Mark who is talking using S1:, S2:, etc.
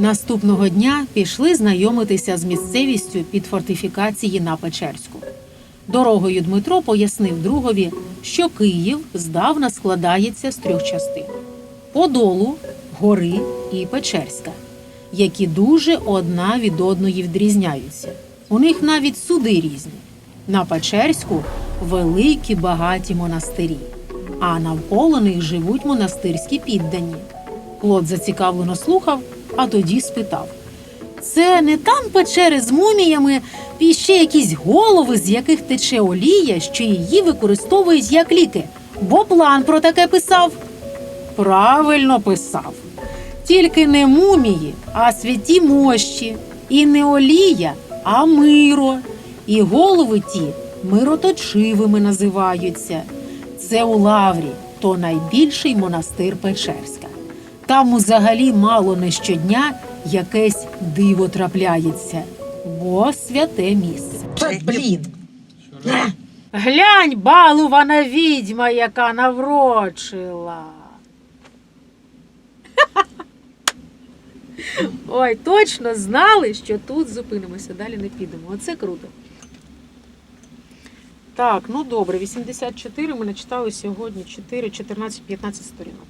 S1: Наступного дня пішли знайомитися з місцевістю під фортифікації на Печерську. Дорогою Дмитро пояснив другові, що Київ здавна складається з трьох частин: Подолу, Гори і Печерська, які дуже одна від одної відрізняються. У них навіть суди різні. На Печерську великі багаті монастирі, а навколо них живуть монастирські піддані. Плот зацікавлено слухав, а тоді спитав: Це не там печери з муміями і ще якісь голови, з яких тече олія, що її використовують як ліки, бо план про таке писав. Правильно писав. Тільки не мумії, а святі мощі, і не олія, а миро. І голови ті мироточивими називаються. Це у Лаврі, то найбільший монастир Печерська. Там взагалі мало не щодня якесь диво трапляється, бо святе місце.
S2: Блін.
S1: Глянь, балувана відьма, яка наврочила. Ой, точно знали, що тут зупинимося, далі не підемо. Оце круто. Так, ну добре, 84 ми начитали сьогодні 4, 14, 15 сторінок.